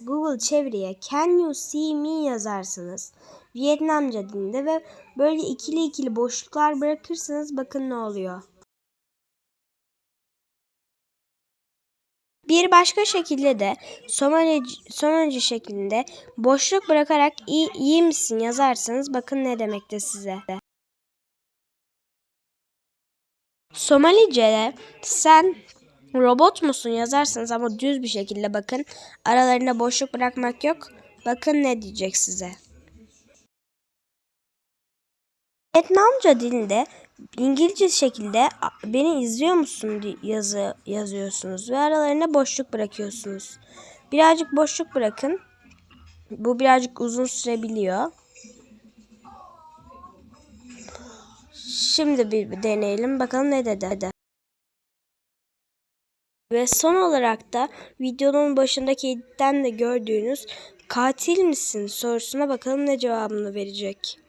Google çeviriye Can you see me yazarsınız. Vietnamca dilinde ve böyle ikili ikili boşluklar bırakırsanız bakın ne oluyor. Bir başka şekilde de Somali, Somalice şeklinde boşluk bırakarak iyi, iyi misin yazarsanız bakın ne demekte size. Somalice'de sen robot musun yazarsanız ama düz bir şekilde bakın aralarında boşluk bırakmak yok. Bakın ne diyecek size. Vietnamca dilinde İngilizce şekilde "A- beni izliyor musun yazı yazıyorsunuz ve aralarına boşluk bırakıyorsunuz. Birazcık boşluk bırakın. Bu birazcık uzun sürebiliyor. Şimdi bir deneyelim bakalım ne dedi. Ve son olarak da videonun başındaki editten de gördüğünüz katil misin sorusuna bakalım ne cevabını verecek.